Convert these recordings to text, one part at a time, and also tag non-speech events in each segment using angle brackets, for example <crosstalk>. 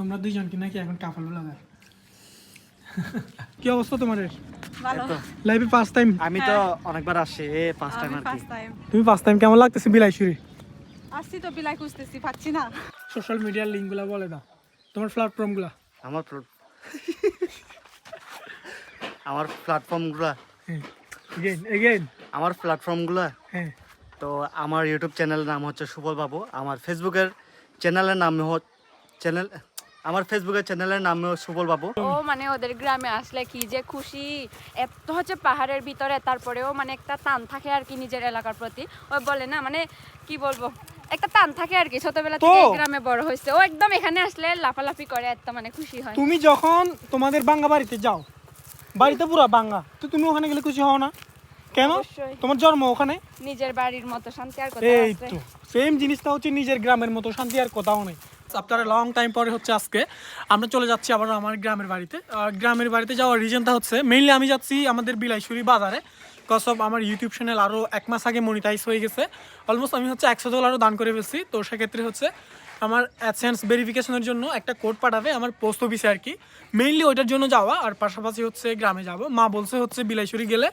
তোমরা দুইজন কি নাকি এখন কাপড় লাগার কি অবস্থা তোমার? ভালো। লাইভে ফার্স্ট টাইম আমি তো অনেকবার আসছি এ ফার্স্ট টাইম আর কি। টাইম তুমি ফার্স্ট টাইম কেমন লাগতেছে বিলাইশুরি আসছি তো বিলাই খুঁজতেছি পাচ্ছি না। সোশ্যাল মিডিয়ার লিঙ্কগুলো বলে দাও। তোমার প্ল্যাটফর্মগুলো আমার আমার প্ল্যাটফর্মগুলো এগেইন এগেইন আমার প্ল্যাটফর্মগুলো হ্যাঁ। তো আমার ইউটিউব চ্যানেলের নাম হচ্ছে সুবল বাবু। আমার ফেসবুকের চ্যানেলের নাম চ্যানেল আমার ফেসবুকের চ্যানেলের নাম সুবল বাবু। ও মানে ওদের গ্রামে আসলে কি যে খুশি। এত হচ্ছে পাহাড়ের ভিতরে তারপরেও মানে একটা টান থাকে আর কি নিজের এলাকার প্রতি। ওই বলে না মানে কি বলব? একটা টান থাকে আর কি ছোটবেলা থেকে গ্রামে বড় হয়েছে। ও একদম এখানে আসলে লাফালাফি করে এত মানে খুশি হয়। তুমি যখন তোমাদের বাঙ্গা বাড়িতে যাও বাড়িতে পুরো বাঙ্গা তো তুমি ওখানে গেলে খুশি হও না? কেন? অবশ্যই। তোমার জন্ম ওখানে? নিজের বাড়ির মতো শান্তি আর কোথাও এই আছে? তো সেম জিনিসটা হচ্ছে নিজের গ্রামের মতো শান্তি আর কোথাও নেই। আপনার লং টাইম পরে হচ্ছে আজকে। আমরা চলে যাচ্ছি আবার আমার গ্রামের বাড়িতে। গ্রামের বাড়িতে যাওয়ার রিজনটা হচ্ছে মেইনলি আমি যাচ্ছি আমাদের বিলাইশুরি বাজারে। কজ অফ আমার ইউটিউব চ্যানেল আরও এক মাস আগে মনিটাইজ হয়ে গেছে। অলমোস্ট আমি হচ্ছে একশো ডলারও দান করে ফেলছি। তো সেক্ষেত্রে হচ্ছে আমার অ্যাডসেন্স ভেরিফিকেশনের জন্য একটা কোড পাঠাবে আমার পোস্ট অফিসে আর কি। মেইনলি ওইটার জন্য যাওয়া, আর পাশাপাশি হচ্ছে গ্রামে যাব। মা বলছে হচ্ছে বিলাইশুরি গেলে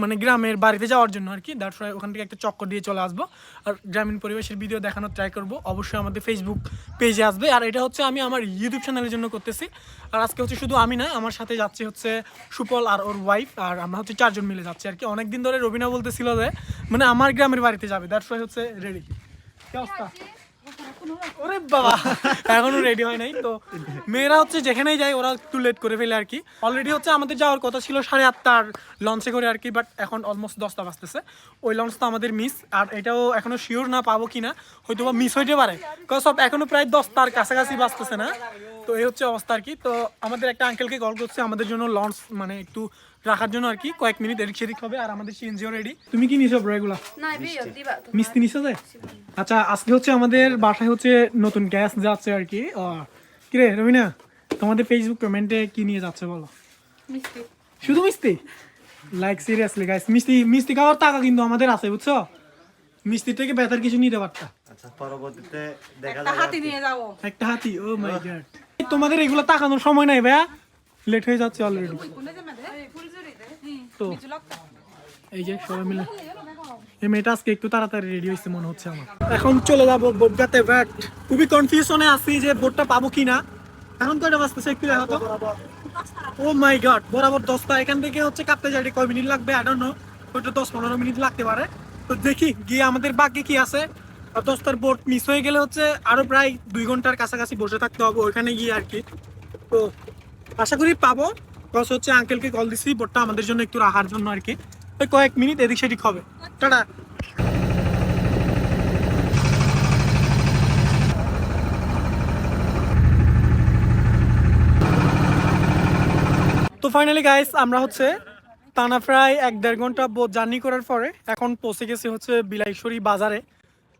মানে গ্রামের বাড়িতে যাওয়ার জন্য আর কি। দ্যাটস ওখান থেকে একটা চক্কর দিয়ে চলে আসব। আর গ্রামীণ পরিবেশের ভিডিও দেখানোর ট্রাই করব। অবশ্যই আমাদের ফেসবুক পেজে আসবে। আর এটা হচ্ছে আমি আমার ইউটিউব চ্যানেলের জন্য করতেছি। আর আজকে হচ্ছে শুধু আমি না, আমার সাথে যাচ্ছি হচ্ছে সুপল আর ওর ওয়াইফ আর আমরা হচ্ছে চারজন মিলে যাচ্ছি আর কি। অনেকদিন ধরে রবিনা বলতেছিল যে মানে আমার গ্রামের বাড়িতে যাবে। দ্যাটস ওয়াই হচ্ছে রেডি কি অবস্থা? ওরে বাবা। এখনও রেডি হয় নাই, তো মেয়েরা হচ্ছে যেখানেই যায়, ওরা একটু লেট করে ফেলে আর কি। অলরেডি হচ্ছে আমাদের যাওয়ার কথা ছিল সাড়ে আটটার লঞ্চে করে আর কি বাট এখন অলমোস্ট দশটা বাজতেছে। ওই লঞ্চ তো আমাদের মিস আর এটাও এখনও শিওর না পাবো কিনা হয়তো বা মিস হইতে পারে। কজ সব এখনও প্রায় দশটার কাছাকাছি বাজতেছে না। তো এই হচ্ছে অবস্থা আর কি। তো আমাদের একটা আঙ্কেলকে কল করছে, আমাদের জন্য লঞ্চ মানে একটু রাখার জন্য আর কি কয়েক মিনিট এদিক সেদিক হবে আর আমাদের সিএনজিও রেডি তুমি কি নিছো ব্রো এগুলা? না বিয়ে দিবা তো। মিস্তি নিছো যে? আচ্ছা আজকে হচ্ছে আমাদের বাসায় হচ্ছে নতুন গ্যাস যাচ্ছে আর কি। কিরে রবিনা তোমাদের ফেসবুক কমেন্টে কি নিয়ে যাচ্ছে বলো? মিষ্টি। শুধু মিষ্টি? লাইক সিরিয়াসলি গাইস মিষ্টি মিষ্টি খাওয়ার টাকা কিন্তু আমাদের আছে বুঝছ? মিষ্টি থেকে বেতার কিছু নিতে পারতা। আচ্ছা পরবর্তীতে দেখা একটা যাবে হাতি নিয়ে যাব। একটা হাতি ও মাই গড তোমাদের এগুলো তাকানোর সময় নাই ভাইয়া। লেট হয়ে যাচ্ছে অলরেডি তো এই যে সবাই মিলে এই মেয়েটা আজকে একটু তাড়াতাড়ি রেডি হয়েছে মনে হচ্ছে আমার। এখন চলে যাব বোটগাতে ব্যাট খুবই কনফিউশনে আছি যে বোটটা পাবো কিনা। এখন কয়টা বাজতেছে একটু দেখো তো। ও মাই গড বরাবর দশটা। এখান থেকে হচ্ছে কাঁপতে যাই কয় মিনিট লাগবে? আই ডোন্ট নো হয়তো দশ পনেরো মিনিট লাগতে পারে। তো দেখি, গিয়ে আমাদের বাকি কি আছে। আর দশটার বোট মিস হয়ে গেলে হচ্ছে আরও প্রায় দুই ঘণ্টার কাছাকাছি বসে থাকতে হবে ওইখানে গিয়ে আর কি। তো আশা করি পাবো। কজ হচ্ছে আঙ্কেলকে কল দিছি বোটটা আমাদের জন্য একটু রাখার জন্য আর কি। ওই কয়েক মিনিট এদিক সেদিক হবে। টাটা। তো ফাইনালি গাইস আমরা হচ্ছে টানা প্রায় এক দেড় ঘণ্টা জার্নি করার পরে এখন পৌঁছে গেছি হচ্ছে বিলাইশ্বরী বাজারে।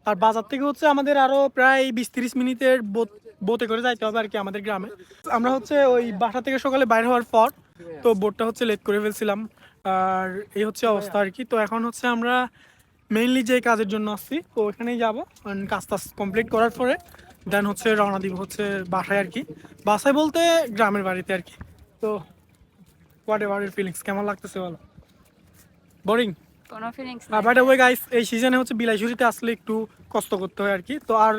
আর বাজার থেকে হচ্ছে আমাদের আরও প্রায় বিশ তিরিশ মিনিটের বোটে করে যাইতে হবে আর কি আমাদের গ্রামে। আমরা হচ্ছে ওই বাসা থেকে সকালে বাইরে হওয়ার পর তো বোটটা হচ্ছে লেট করে ফেলছিলাম। আর এই হচ্ছে অবস্থা আর কি। তো এখন হচ্ছে আমরা মেইনলি যে কাজের জন্য আসছি তো ওখানেই যাব। কাজ টাজ কমপ্লিট করার পরে দেন হচ্ছে রওনা দিব হচ্ছে বাসায় আর কি। বাসায় বলতে গ্রামের বাড়িতে আর কি। তো হোয়াট এভার ইউর ফিলিংস কেমন লাগতেছে বলো? বোরিং কোনো ফিলিংস বাট ওই গাইস এই সিজনে হচ্ছে বিলাইশুরিতে আসলে একটু কষ্ট করতে হয় আর কি। তো আর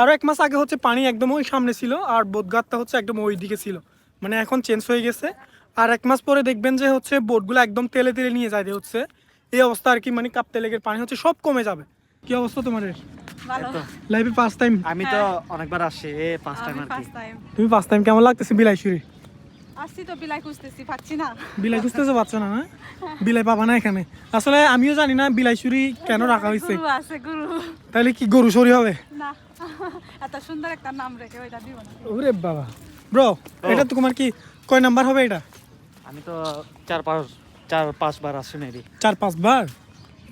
আরও এক মাস আগে হচ্ছে পানি একদম ওই সামনে ছিল আর বোটঘাটটা হচ্ছে একদম ওই দিকে ছিল। মানে এখন চেঞ্জ হয়ে গেছে। আর এক মাস পরে দেখবেন যে হচ্ছে বোটগুলো একদম তেলে তেলে নিয়ে যায় হচ্ছে। এই অবস্থা আর কি মানে কাপ্তে লেগের পানি হচ্ছে সব কমে যাবে। কি অবস্থা তোমার? ভালো। লাইফে ফার্স্ট টাইম আমি তো অনেকবার আসছি এ ফার্স্ট টাইম আর কি। তুমি ফার্স্ট টাইম কেমন লাগতেছে বিলাইশুরি আসছি তো বিলাই খুঁজতেছি পাচ্ছি না। বিলাই খুঁজতেছে পাচ্ছ না না বিলাই পাবা না এখানে। আসলে আমিও জানি না বিলাইশুরি কেন রাখা হয়েছে। গুরু আছে গুরু। তাহলে কি গরু সরি হবে? না। <laughs> এত সুন্দর একটা নাম রেখে ওইটা দিব না। ওরে বাবা। ব্রো এটা তো তোমার কি কয় নাম্বার হবে এটা? আমি তো চার পাঁচ চার পাঁচবার আসছি মেবি চার পাঁচবার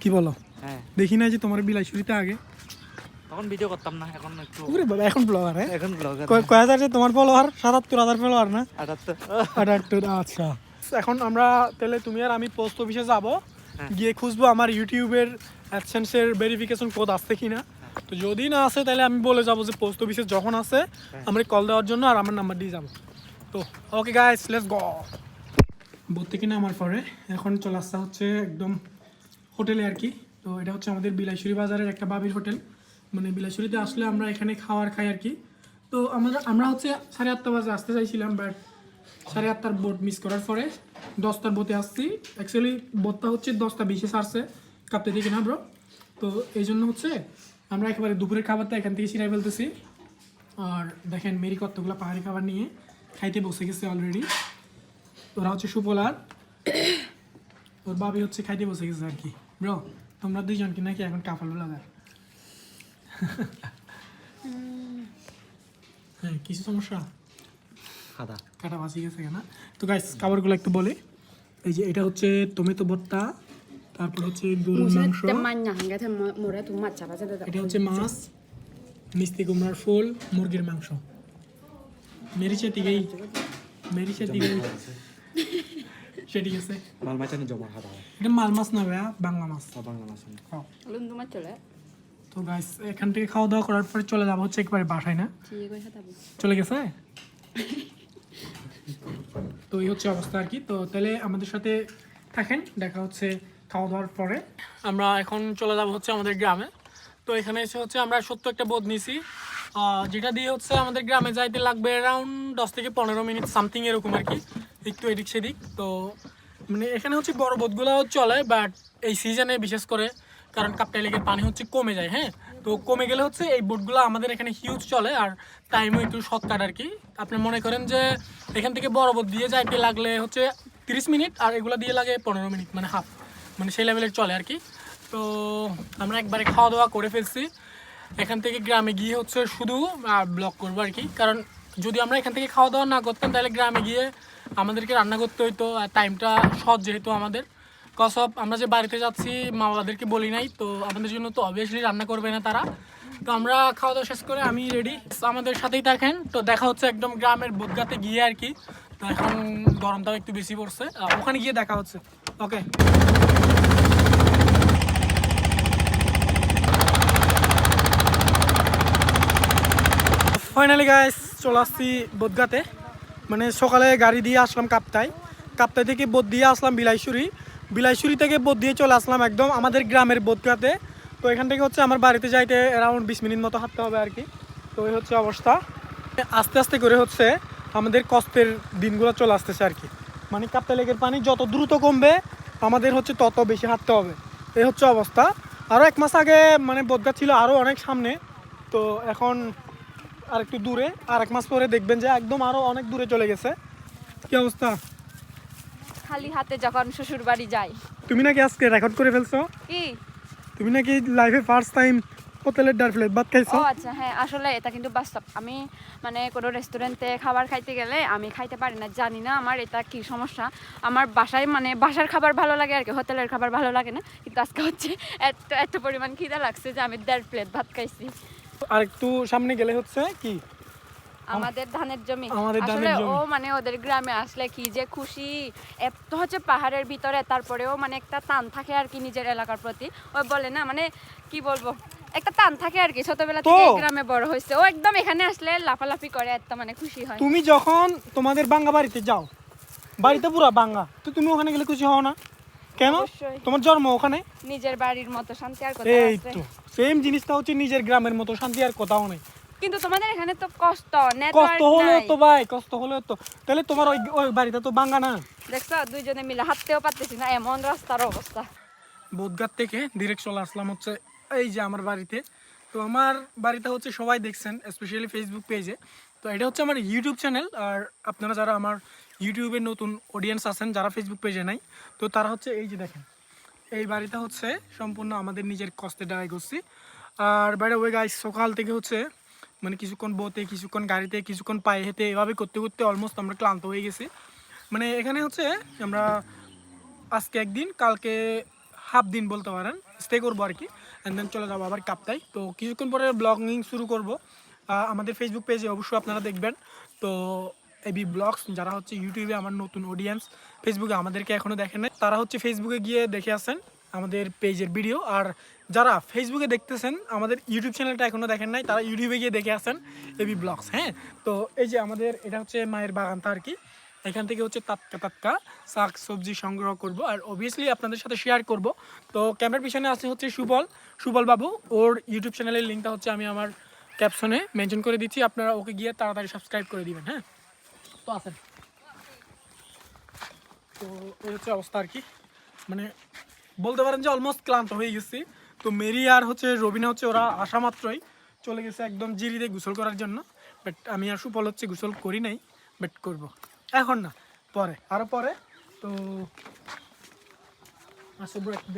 কি বলো? হ্যাঁ। দেখি না যে তোমার বিলাইশুরিতে আগে। তখন ভিডিও করতাম না এখন একটু ওরে বাবা এখন ব্লগার হ্যাঁ? এখন ব্লগার কয় হাজার যে তোমার ফলোয়ার সাতাত্তর হাজার ফলোয়ার না? আটাত্তর। আটাত্তর আচ্ছা। এখন আমরা তাহলে তুমি আর আমি পোস্ট অফিসে যাব। হ্যাঁ। গিয়ে খুঁজবো আমার ইউটিউবের অ্যাডসেন্সের ভেরিফিকেশন কোড আসছে কিনা। তো যদি না আসে, তাহলে আমি বলে যাব যে পোস্ট অফিসে যখন আসে, আমরা কল দেওয়ার জন্য আর আমার নাম্বার দিয়ে যাব। তো okay guys let's go boat থেকে নামার পরে? এখন চলে আসতে হচ্ছে একদম হোটেলে আর কি। তো এটা হচ্ছে আমাদের বিলাইশুরি বাজারের একটা বাবির হোটেল। মানে বিলাইশুরিতে আসলে আমরা এখানে খাওয়ার খাই আর কি। তো আমরা আমরা হচ্ছে সাড়ে আটটা বাজে আসতে চাইছিলাম বাট সাড়ে আটটার বোট মিস করার পরে দশটার বোটে আসছি। অ্যাকচুয়ালি বোটটা হচ্ছে দশটা বিশে সারছে কাপতে থেকে না ব্রো তো এই জন্য হচ্ছে আমরা একেবারে দুপুরের খাবারটা এখান থেকে সিরাই ফেলতেছি। আর দেখেন মেরি কতগুলো পাহাড়ি খাবার নিয়ে খাইতে বসে গেছে অলরেডি ওরা হচ্ছে সুপলার। ওর বাবি হচ্ছে খাইতে বসে গেছে আর কি। ব্রো তোমরা দুইজন কি নাকি এখন কাফালো লাগার হ্যাঁ কিছু সমস্যা? খাদা। কাটা বাঁচি গেছে কেনা? তো গাইস খাবারগুলো একটু বলে। এই যে এটা হচ্ছে টমেটো ভর্তা তারপর হচ্ছে গরুর মাংস এটা হচ্ছে মাছ মিষ্টি কুমড়ার ফুল মুরগির মাংস। মেরিচে তিগেই মেরিচে তিগেই <laughs> সেটি গেছে মাল মাচানি জমা খাদা এটা মাল মাছ না ভাইয়া বাংলা মাছ। বাংলা মাছ খাও। লুন্দু মাছ চলে। তো গাইস এখান থেকে খাওয়া দাওয়া করার পরে চলে যাব হচ্ছে একবারে বাসায় না? ঠিক আছে চলে গেছে? তো এই হচ্ছে অবস্থা আর কি। তো তাহলে আমাদের সাথে থাকেন দেখা হচ্ছে খাওয়া দাওয়ার পরে? আমরা এখন চলে যাব হচ্ছে আমাদের গ্রামে। তো এখানে এসে হচ্ছে আমরা সত্য একটা বোধ নিছি। যেটা দিয়ে হচ্ছে আমাদের গ্রামে যাইতে লাগবে অ্যারাউন্ড দশ থেকে পনেরো মিনিট সামথিং এরকম আর কি, একটু এদিক সেদিক। তো মানে এখানে হচ্ছে বড় বোধগুলোও চলে বাট এই সিজনে বিশেষ করে, কারণ কাপ্তাই লেকের পানি হচ্ছে কমে যায় হ্যাঁ? তো কমে গেলে হচ্ছে এই বোটগুলো আমাদের এখানে হিউজ চলে, আর টাইমও একটু শর্টকাট আর কি। আপনি মনে করেন যে এখান থেকে বড় বোট দিয়ে যাইতে লাগলে হচ্ছে তিরিশ মিনিট আর এগুলো দিয়ে লাগে পনেরো মিনিট মানে হাফ মানে সেই লেভেলের চলে আর কি। তো আমরা একবারে খাওয়া দাওয়া করে ফেলছি। এখান থেকে গ্রামে গিয়ে হচ্ছে শুধু ব্লক করব আর কি। কারণ যদি আমরা এখান থেকে খাওয়া দাওয়া না করতাম, তাহলে গ্রামে গিয়ে আমাদেরকে রান্না করতে হইতো। আর টাইমটা সৎ যেহেতু আমাদের। কসব আমরা যে বাড়িতে যাচ্ছি মা বাবাদেরকে বলি নাই, তো আমাদের জন্য তো অবভিয়াসলি রান্না করবে না তারা। তো আমরা খাওয়া দাওয়া শেষ করে আমি রেডি আমাদের সাথেই থাকেন। তো দেখা হচ্ছে একদম গ্রামের বোদগাতে গিয়ে আর কি। তো এখন গরমটাও একটু বেশি পড়ছে। ওখানে গিয়ে দেখা হচ্ছে। ওকে ফাইনালি গাইস চলে আসছি বোদগাতে। মানে সকালে গাড়ি দিয়ে আসলাম কাপ্তায় কাপ্তাই থেকে বোধ দিয়ে আসলাম বিলাইশুরি বিলাইশুরি থেকে বোধ দিয়ে চলে আসলাম একদম আমাদের গ্রামের বোদগাতে। তো এখান থেকে হচ্ছে আমার বাড়িতে যাইতে অ্যারাউন্ড বিশ মিনিট মতো হাঁটতে হবে আর কি। তো এই হচ্ছে অবস্থা। আস্তে আস্তে করে হচ্ছে আমাদের কষ্টের দিনগুলো চলে আসতেছে আর কি। মানে কাপ্তাই লেকের পানি যত দ্রুত কমবে, আমাদের হচ্ছে তত বেশি হাঁটতে হবে। এই হচ্ছে অবস্থা। আরও এক মাস আগে মানে বোদগা ছিল আরও অনেক সামনে। তো এখন আর একটু দূরে আর এক মাস পরে দেখবেন যে একদম আরও অনেক দূরে চলে গেছে। কি অবস্থা? খালি হাতে যখন শ্বশুর বাড়ি যাই। তুমি নাকি আজকে রেকর্ড করে ফেলছো? কি? তুমি নাকি লাইফে ফার্স্ট টাইম হোটেলের ডার প্লেট ভাত খাইছো? ও আচ্ছা হ্যাঁ আসলে এটা কিন্তু বাস্তব। আমি মানে কোনো রেস্টুরেন্টে খাবার খাইতে গেলে আমি খাইতে পারি না জানি না আমার এটা কি সমস্যা। আমার বাসায় মানে বাসার খাবার ভালো লাগে আর কি হোটেলের খাবার ভালো লাগে না। কিন্তু আজকে হচ্ছে এত এত পরিমাণ খিদা লাগছে যে আমি দেড় প্লেট ভাত খাইছি। আর একটু সামনে গেলে হচ্ছে কি? আমাদের ধানের জমি। আসলে ও মানে ওদের গ্রামে আসলে কি যে খুশি এত হচ্ছে পাহাড়ের ভিতরে তারপরেও মানে একটা টান থাকে আর কি নিজের এলাকার প্রতি। ও বলে না মানে কি বলব একটা টান থাকে আর কি। ছোটবেলা থেকে গ্রামে বড় হয়েছে। ও একদম এখানে আসলে লাফালাফি করে এত মানে খুশি হয়। তুমি যখন তোমাদের বাঙ্গা বাড়িতে যাও বাড়িতে পুরো বাঙ্গা তো তুমি ওখানে গেলে খুশি হও না? কেন? তোমার জন্ম ওখানে? নিজের বাড়ির মতো শান্তি আর কোথাও এই তো সেম জিনিসটা হচ্ছে নিজের গ্রামের মতো শান্তি আর কোথাও নেই। কিন্তু তোমাদের এখানে তো কষ্ট কষ্ট নাই। তো ভাই কষ্ট হলেও তো। তাহলে তোমার ওই ওই বাড়িতে তো বাঙ্গা না? দেখছ দুইজনে মিলে হাঁটতেও পারতেছি না এমন রাস্তার অবস্থা। বোধঘাট থেকে ডিরেক্ট চলে আসলাম হচ্ছে এই যে আমার বাড়িতে। তো আমার বাড়িতে হচ্ছে সবাই দেখছেন স্পেশালি ফেসবুক পেজে তো এটা হচ্ছে আমার ইউটিউব চ্যানেল আর আপনারা যারা আমার ইউটিউবের নতুন অডিয়েন্স আছেন যারা ফেসবুক পেজে নাই, তো তারা হচ্ছে এই যে দেখেন, এই বাড়িটা হচ্ছে সম্পূর্ণ আমাদের নিজের কষ্টে ডাই করছি। আর বাইরে ওই গাছ সকাল থেকে হচ্ছে মানে কিছুক্ষণ বোতে কিছুক্ষণ গাড়িতে, কিছুক্ষণ পায়ে হেঁটে এভাবে করতে করতে অলমোস্ট আমরা ক্লান্ত হয়ে গেছি। মানে এখানে হচ্ছে আমরা আজকে একদিন, কালকে হাফ দিন বলতে পারেন স্টে করব আর কি অ্যান্ড দেন চলে যাব আবার কাপ্তাই। তো কিছুক্ষণ পরে ব্লগিং শুরু করব। আমাদের ফেসবুক পেজে অবশ্যই আপনারা দেখবেন। তো এবি ব্লগস, যারা হচ্ছে ইউটিউবে আমার নতুন অডিয়েন্স ফেসবুকে আমাদেরকে এখনও দেখেন নাই, তারা হচ্ছে ফেসবুকে গিয়ে দেখে আসেন আমাদের পেজের ভিডিও আর যারা ফেসবুকে দেখতেছেন, আমাদের ইউটিউব চ্যানেলটা এখনও দেখেন নাই, তারা ইউটিউবে গিয়ে দেখে আসেন এবি ব্লগস হ্যাঁ? তো এই যে আমাদের, এটা হচ্ছে মায়ের বাগানটা আর কি। এখান থেকে হচ্ছে টাটকা টাটকা শাক সবজি সংগ্রহ করব, আর অবভিয়াসলি আপনাদের সাথে শেয়ার করব। তো ক্যামেরার পিছনে আছে হচ্ছে সুবল সুবল বাবু। ওর ইউটিউব চ্যানেলের লিঙ্কটা হচ্ছে আমি আমার ক্যাপশনে মেনশন করে দিচ্ছি, আপনারা ওকে গিয়ে তাড়াতাড়ি সাবস্ক্রাইব করে দিবেন হ্যাঁ? তো আসেন তো এই হচ্ছে অবস্থা আর কি। মানে বলতে পারেন যে অলমোস্ট ক্লান্ত হয়ে গেছি। তো মেরি আর হচ্ছে রবিনা হচ্ছে ওরা আসা মাত্রই চলে গেছে একদম জিরিতে গোসল করার জন্য। বাট আমি আর সুফল হচ্ছে গোসল করি নাই বাট করব। এখন না পরে আরও পরে। তো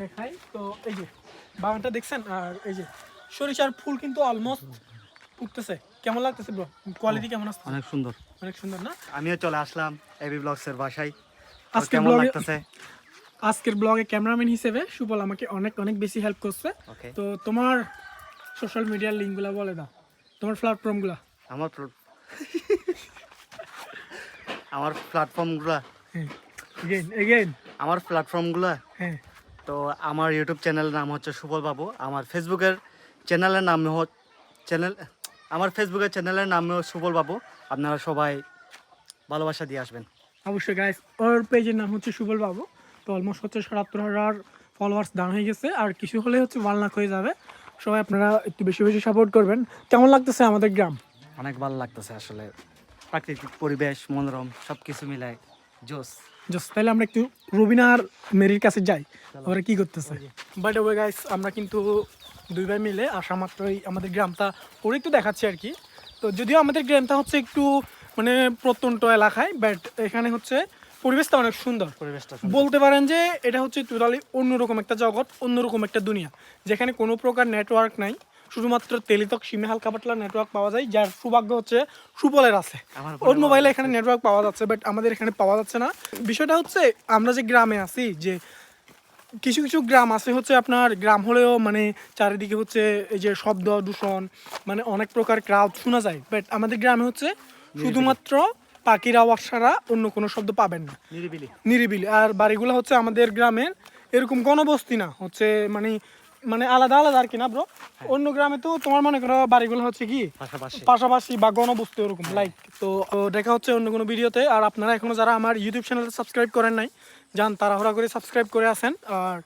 দেখাই। তো এই যে বাগানটা দেখছেন? আর এই যে সরিষার ফুল কিন্তু অলমোস্ট উঠতেছে। কেমন লাগতেছে ব্রো কোয়ালিটি কেমন আসছে অনেক সুন্দর। অনেক সুন্দর না? আমিও চলে আসলাম এবি ব্লগসের বাসায়। আজকে কেমন লাগতেছে? আজকের ব্লগে ক্যামেরাম্যান হিসেবে সুবল আমাকে অনেক অনেক বেশি হেল্প করছে। তো তোমার সোশ্যাল মিডিয়ার লিঙ্কগুলো বলে দাও। তোমার প্ল্যাটফর্মগুলো আমার আমার প্ল্যাটফর্মগুলো এগেইন এগেইন আমার প্ল্যাটফর্মগুলো হ্যাঁ। তো আমার ইউটিউব চ্যানেলের নাম হচ্ছে সুবল বাবু। আমার ফেসবুকের চ্যানেলের নাম হচ্ছে চ্যানেল আমার ফেসবুকের চ্যানেলের নাম সুবল বাবু। আপনারা সবাই ভালোবাসা দিয়ে আসবেন। অবশ্যই গাইস ওর পেজের নাম হচ্ছে সুবল বাবু। তো অলমোস্ট হচ্ছে সাতাত্তর হাজার ফলোয়ার্স ডাউন হয়ে গেছে। আর কিছু হলে হচ্ছে ওয়ান লাখ হয়ে যাবে। সবাই আপনারা একটু বেশি বেশি সাপোর্ট করবেন। কেমন লাগতেছে আমাদের গ্রাম? অনেক ভালো লাগতেছে আসলে। প্রাকৃতিক পরিবেশ মনোরম সব কিছু মিলায় জোস জাস্ট তাহলে আমরা একটু রবিনা আর মেরির কাছে যাই। ওরা কি করতেছে? বাট ওয়ে গাইস আমরা কিন্তু দুই ভাই মিলে আসা মাত্রই আমাদের গ্রামটা ওর একটু দেখাচ্ছি আর কি। তো যদিও আমাদের গ্রামটা হচ্ছে একটু মানে প্রত্যন্ত এলাকায় বাট এখানে হচ্ছে পরিবেশটা অনেক সুন্দর। পরিবেশটা বলতে পারেন যে এটা হচ্ছে টোটালি অন্যরকম একটা জগৎ অন্যরকম একটা দুনিয়া যেখানে কোনো প্রকার নেটওয়ার্ক নাই। শুধুমাত্র টেলিটক সিমে হালকা পাতলা নেটওয়ার্ক পাওয়া যায় যার সৌভাগ্য হচ্ছে সুবলের আছে। ওর মোবাইলে এখানে নেটওয়ার্ক পাওয়া যাচ্ছে বাট আমাদের এখানে পাওয়া যাচ্ছে না। বিষয়টা হচ্ছে আমরা যে গ্রামে আছি যে কিছু কিছু গ্রাম আছে হচ্ছে আপনার গ্রাম হলেও মানে চারিদিকে হচ্ছে এই যে শব্দ দূষণ মানে অনেক প্রকার ক্রাউড শোনা যায়। বাট আমাদের গ্রামে হচ্ছে শুধুমাত্র পাখির আওয়াজ ছাড়া অন্য কোনো শব্দ পাবেন না। নিরিবিলি। নিরিবিলি। আর বাড়িগুলো হচ্ছে আমাদের গ্রামের এরকম গণবস্তি না। হচ্ছে মানে মানে আলাদা আলাদা আর কি না ব্রো অন্য গ্রামে তো তোমার মনে করো বাড়িগুলো হচ্ছে কি পাশাপাশি। পাশাপাশি বা গণবস্তি ওরকম লাইক তো তো দেখা হচ্ছে অন্য কোনো ভিডিওতে আর আপনারা এখনও যারা আমার ইউটিউব চ্যানেলটা সাবস্ক্রাইব করেন নাই যান তাড়াহুড়া করে সাবস্ক্রাইব করে আসেন। আর